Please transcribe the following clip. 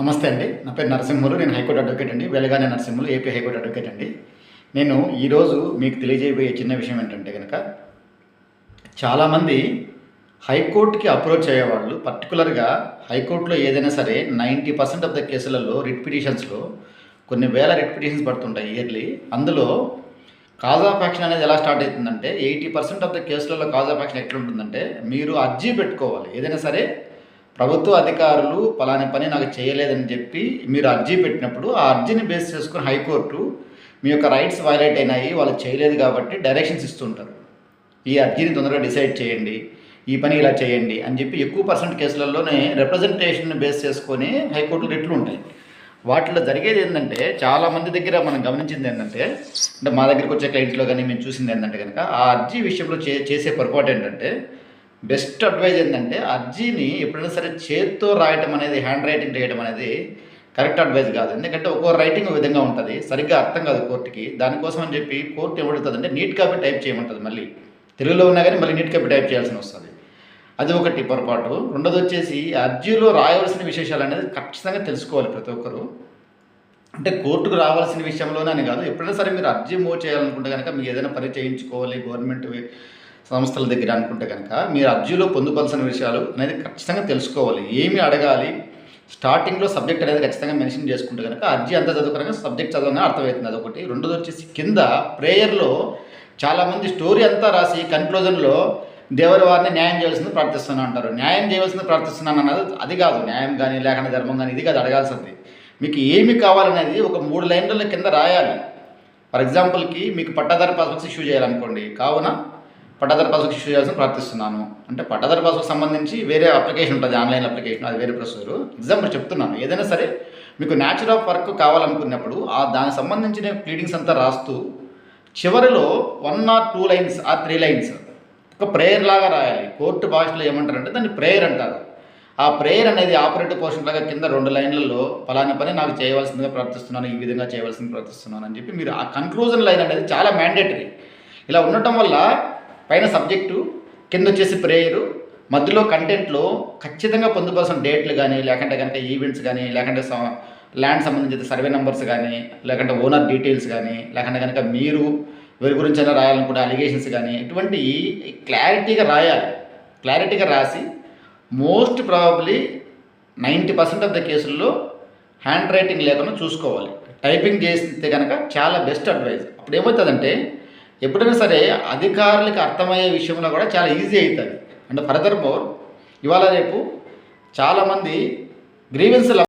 నమస్తే అండి. నా పేరు నరసింహులు. నేను హైకోర్టు అడ్వకేట్ అండి. Velagane Narasimhulu AP high court advocate అండి. నేను ఈరోజు మీకు తెలియజేయబోయే చిన్న విషయం ఏంటంటే కనుక చాలామంది హైకోర్టుకి అప్రోచ్ అయ్యేవాళ్ళు పర్టికులర్గా హైకోర్టులో ఏదైనా సరే నైంటీ పర్సెంట్ ఆఫ్ ద కేసులలో రిట్ పిటిషన్స్లో కొన్ని వేల రిట్ పిటిషన్స్ పడుతుంటాయి ఇయర్లీ. అందులో కాజ్ ఆఫ్ యాక్షన్ అనేది ఎలా స్టార్ట్ అవుతుందంటే ఎయిటీ పర్సెంట్ ఆఫ్ ద కేసులలో కాజ్ ఆఫ్ యాక్షన్ ఎట్లుంటుందంటే మీరు అర్జీ పెట్టుకోవాలి. ఏదైనా సరే ప్రభుత్వ అధికారులు పలాని పని నాకు చేయలేదని చెప్పి మీరు అర్జీ పెట్టినప్పుడు ఆ అర్జీని బేస్ చేసుకుని హైకోర్టు మీ యొక్క రైట్స్ వైలేట్ అయినాయి వాళ్ళు చేయలేదు కాబట్టి డైరెక్షన్స్ ఇస్తుంటారు. ఈ అర్జీని తొందరగా డిసైడ్ చేయండి ఈ పని ఇలా చేయండి అని చెప్పి ఎక్కువ పర్సెంట్ కేసులలోనే రిప్రజెంటేషన్ బేస్ చేసుకొని హైకోర్టులు రిట్లు ఉంటాయి. వాటిలో జరిగేది ఏంటంటే చాలా మంది దగ్గర మనం గమనించింది ఏంటంటే అంటే మా దగ్గరికి వచ్చే క్లయింట్లో కానీ మేము చూసింది ఏంటంటే కనుక ఆ అర్జీ విషయంలో చే చేసే పొరపాటు ఏంటంటే బెస్ట్ అడ్వైజ్ ఏంటంటే అర్జీని ఎప్పుడైనా సరే చేత్తో రాయటం అనేది హ్యాండ్ రైటింగ్ చేయడం అనేది కరెక్ట్ అడ్వైజ్ కాదు. ఎందుకంటే ఒక్కో రైటింగ్ ఒక విధంగా ఉంటుంది సరిగ్గా అర్థం కాదు కోర్టుకి. దానికోసం అని చెప్పి కోర్టు ఏమడుతుంది అంటే నీట్ కాపీ టైప్ చేయమంటుంది మళ్ళీ. తెలుగులో ఉన్నా కానీ మళ్ళీ నీట్ కాపీ టైప్ చేయాల్సి వస్తుంది. అది ఒకటి పొరపాటు. రెండోది వచ్చేసి అర్జీలో రాయవలసిన విశేషాలు అనేది ఖచ్చితంగా తెలుసుకోవాలి ప్రతి ఒక్కరు. అంటే కోర్టుకు రావాల్సిన విషయంలోనే అని కాదు ఎప్పుడైనా సరే మీరు అర్జీ మూవ్ చేయాలనుకుంటే కనుక మీకు ఏదైనా పని చేయించుకోవాలి గవర్నమెంట్ సంస్థల దగ్గర అనుకుంటే కనుక మీరు అర్జీలో పొందుపలసిన విషయాలు అనేది ఖచ్చితంగా తెలుసుకోవాలి. ఏమి అడగాలి? స్టార్టింగ్లో సబ్జెక్ట్ అనేది ఖచ్చితంగా మెన్షన్ చేసుకుంటే కనుక అర్జీ అంతా చదువుకున్నాక సబ్జెక్ట్ చదవనే అర్థమవుతుంది. అదొకటి. రెండోది వచ్చేసి కింద ప్రేయర్లో చాలామంది స్టోరీ అంతా రాసి కన్క్లూజన్లో దేవరి వారిని న్యాయం చేయాల్సింది ప్రార్థిస్తున్నాను అంటారు. న్యాయం చేయవలసింది ప్రార్థిస్తున్నాను అన్నది అది కాదు. న్యాయం కానీ లేకుండా ధర్మం కానీ ఇది కాదు అడగాల్సింది. మీకు ఏమి కావాలనేది ఒక మూడు లైన్ల కింద రాయాలి. ఫర్ ఎగ్జాంపుల్కి మీకు పట్టాదారి పాస్బుక్స్ ఇష్యూ చేయాలనుకోండి. కావున పట్టాదారు పాస్బుక్ ఇష్యూ చేయాల్సిన ప్రార్థిస్తున్నాను. అంటే పట్టాదారు పాస్బుక్ సంబంధించి వేరే అప్లికేషన్ ఉంటుంది ఆన్లైన్ అప్లికేషన్ అది వేరే ప్రొసీజర్. ఎగ్జాంపుల్ చెప్తున్నాను ఏదైనా సరే మీకు న్యాచురల్ ఆఫ్ వర్క్ కావాలనుకున్నప్పుడు ఆ దానికి సంబంధించిన ప్లీడింగ్స్ అంతా రాస్తూ చివరిలో one or two lines or three lines ఒక ప్రేయర్ లాగా రాయాలి. కోర్టు భాషలో ఏమంటారంటే దాన్ని ప్రేయర్ అంటారు. ఆ ప్రేయర్ అనేది ఆపరేటివ్ పోర్షన్ లాగా కింద రెండు లైన్లలో ఫలాని పని నాకు చేయవలసిందిగా ప్రార్థిస్తున్నాను ఈ విధంగా చేయవలసింది ప్రార్థిస్తున్నాను అని చెప్పి మీరు ఆ కన్క్లూజన్ లైన్ అనేది చాలా మ్యాండేటరీ ఇలా ఉండటం వల్ల పైన సబ్జెక్టు కింద వచ్చేసి ప్రేయరు మధ్యలో కంటెంట్లో ఖచ్చితంగా పొందుపరచిన డేట్లు కానీ లేకుంటే కనుక ఈవెంట్స్ కానీ లేకుంటే ల్యాండ్ సంబంధించిన సర్వే నెంబర్స్ కానీ లేకుంటే ఓనర్ డీటెయిల్స్ కానీ లేకుంటే కనుక మీరు వీరి గురించి అయినా రాయాలనుకుంటే అలిగేషన్స్ కానీ ఇటువంటి క్లారిటీగా రాయాలి. క్లారిటీగా రాసి most probably ninety percent of the కేసుల్లో హ్యాండ్ రైటింగ్ లేకుండా చూసుకోవాలి. టైపింగ్ చేస్తే కనుక చాలా బెస్ట్ అడ్వైజ్ అప్పుడు ఏమవుతుందంటే ఎప్పుడైనా సరే అధికారులకు అర్థమయ్యే విషయంలో కూడా చాలా ఈజీ అవుతుంది అంటే ఫర్దర్ మోర్ ఇవాళ రేపు చాలామంది గ్రీవెన్స్ల